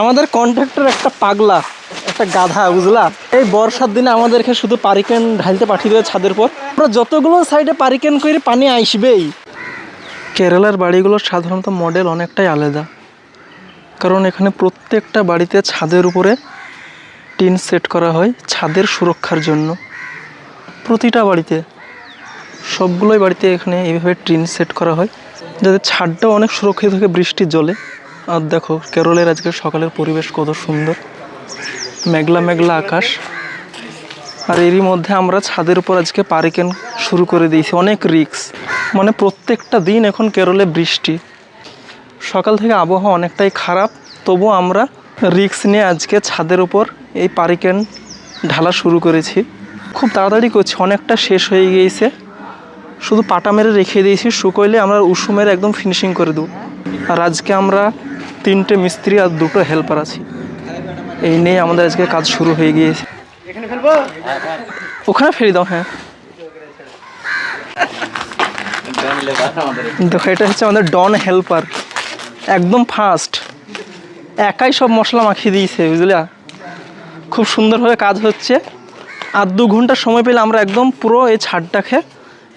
আমাদের কন্ট্রাক্টর একটা পাগলা, একটা গাধা, বুঝলা? এই বর্ষার দিনে আমাদেরকে শুধু পারিকেন ঢালতে পাঠিয়ে দেবে ছাদের পর আমরা যতগুলো সাইডে পারিকেন করে, পানি আসবেই। কেরালার বাড়িগুলোর সাধারণত মডেল অনেকটাই আলাদা। কারণ এখানে প্রত্যেকটা বাড়িতে ছাদের উপরে টিন সেট করা হয় ছাদের সুরক্ষার জন্য। প্রতিটা বাড়িতে, সবগুলোই বাড়িতে এখানে এইভাবে টিন সেট করা হয়। যাতে ছাদটাও অনেক সুরক্ষিত থাকে, বৃষ্টির জলে। আর দেখো, কেরলের আজকে সকালের পরিবেশ কত সুন্দর। মেঘলা মেঘলা আকাশ। আর এরই মধ্যে আমরা ছাদের উপর আজকে পারিকেন শুরু করে দিয়েছি, অনেক রিক্স। মানে প্রত্যেকটা দিন এখন কেরলে বৃষ্টি। সকাল থেকে আবহাওয়া অনেকটাই খারাপ, তবু আমরা রিক্স নিয়ে আজকে ছাদের উপর এই পারিকেন ঢালা শুরু করেছি। খুব তাড়াতাড়ি করছি, অনেকটা শেষ হয়ে গিয়েছে। শুধু পাটা মেরে রেখে দিয়েছি, শুকোইলে আমরা উষু একদম ফিনিশিং করে দেবো। আর আজকে আমরা তিনটে মিস্ত্রি আর দুটো হেল্পার আছি। এই নিয়ে আমাদের আজকে কাজ শুরু হয়ে গিয়েছে। ওখানে ফেরি দাও হ্যাঁ। দেখো এটা হচ্ছে আমাদের ডন হেল্পার একদম ফাস্ট একাই সব মশলা মাখিয়ে দিয়েছে বুঝলা? খুব সুন্দরভাবে কাজ হচ্ছে। আর দু ঘণ্টা সময় পেলে আমরা একদম পুরো এই ছাদটাকে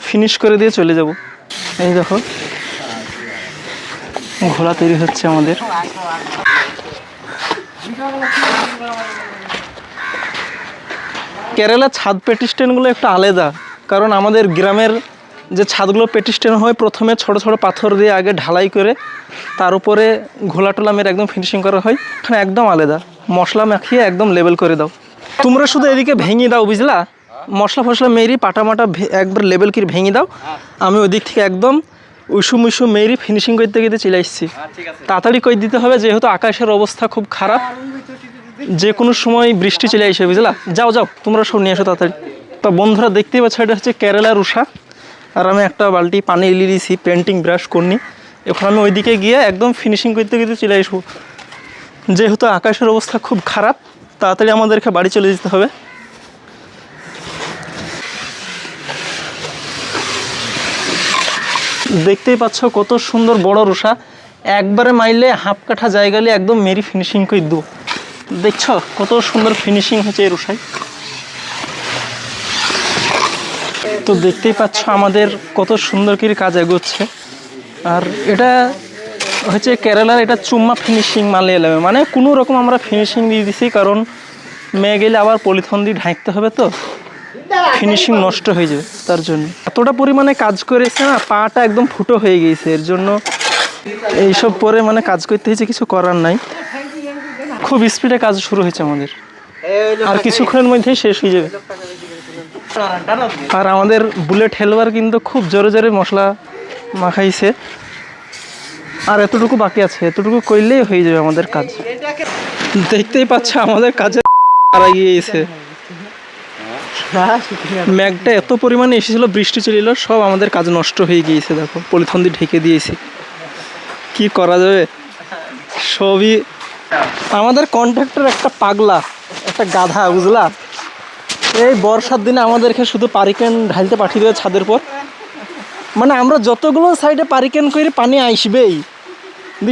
ফিনিশ করে দিয়ে চলে যাব। এই দেখো। ঘোড়া তৈরি হচ্ছে আমাদের। কেরালার ছাদ পেটি পেটিস্টেনগুলো একটু আলাদা, কারণ আমাদের গ্রামের যে ছাদগুলো পেটি পেটিস্টেন হয়, প্রথমে ছোট ছোট পাথর দিয়ে আগে ঢালাই করে তার উপরে ঘোলা টোলা মেরে একদম ফিনিশিং করা হয় এখানে একদম আলাদা। মশলা মাখিয়ে একদম লেবেল করে দাও। তোমরা শুধু এদিকে ভেঙে দাও, বুঝলা? মশলা ফসলা মেরি পাটা মাটা একবার লেবেল করে ভেঙে দাও। আমি ওই দিক থেকে একদম উষু মুসু মেরি ফিনিশিং করতে গিয়ে চলে আসছি। তাড়াতাড়ি কই দিতে হবে যেহেতু আকাশের অবস্থা খুব খারাপ। যে কোনো সময় বৃষ্টি চলে আসে বুঝলা? যাও যাও তোমরা সব নিয়ে এসো তাড়াতাড়ি। তো বন্ধুরা দেখতেই পাচ্ছ এটা হচ্ছে কেরালার উষা আর আমি একটা বালতি পানি এলিয়ে দিয়েছি পেন্টিং ব্রাশ করনি। এখন আমি ওইদিকে গিয়ে একদম ফিনিশিং করতে করতে চলে আসব। যেহেতু আকাশের অবস্থা খুব খারাপ তাড়াতাড়ি আমাদেরকে বাড়ি চলে যেতে হবে। দেখতেই পাচ্ছ কত সুন্দর বড় রুষা একবারে মাইলে হাফ কাঠা জায়গা নিয়ে একদম মেরি ফিনিশিং করে দেবো। দেখছ কত সুন্দর ফিনিশিং হচ্ছে এই রুষায় তো দেখতেই পাচ্ছ আমাদের কত সুন্দর করে কাজ এগোচ্ছে। আর এটা হচ্ছে কেরালার এটা চুম্মা ফিনিশিং মালে এলামে মানে কোনো রকম আমরা ফিনিশিং দিয়ে দিছি, কারণ মেয়ে গেলে আবার পলিথন দিয়ে ঢাকতে হবে তো। ফিনিশিং নষ্ট হয়ে যাবে তার জন্য। এতটা পরিমাণে কাজ করেছে না পাটা একদম ফুটো হয়ে গিয়েছে এর জন্য এইসব পরে মানে কাজ করতে হয়েছে কিছু করার নাই। খুব স্পিডে কাজ শুরু হয়েছে আমাদের। আর কিছুক্ষণের মধ্যেই শেষ হয়ে যাবে। আর আমাদের বুলেট হেলবার কিন্তু খুব জোরে জোরে মশলা মাখাইছে। আর এতটুকু বাকি আছে এতটুকু করলেই হয়ে যাবে আমাদের কাজ। দেখতেই পাচ্ছ আমাদের কাজে গিয়েছে। ম্যাগটা এত পরিমাণে এসেছিল, বৃষ্টি চলে এলো সব আমাদের কাজ নষ্ট হয়ে গিয়েছে, দেখো। পলিথন দিয়ে ঢেকে দিয়েছি। কি করা যাবে? সবই আমাদের কন্ট্রাক্টর একটা পাগলা, একটা গাধা, বুঝলা? এই বর্ষার দিনে আমাদেরকে শুধু পারিকেন ঢালতে পাঠিয়ে দেবে ছাদের পর মানে আমরা যতগুলো সাইডে পারিকেন করে, পানি আসবেই।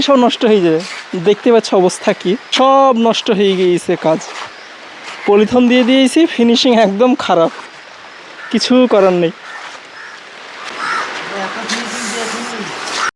সব নষ্ট হয়ে যাবে। দেখতে পাচ্ছ অবস্থা কি? সব নষ্ট হয়ে গিয়েছে কাজ। পলিথন দিয়ে দিয়েছি ফিনিশিং একদম খারাপ। কিছু করার নেই।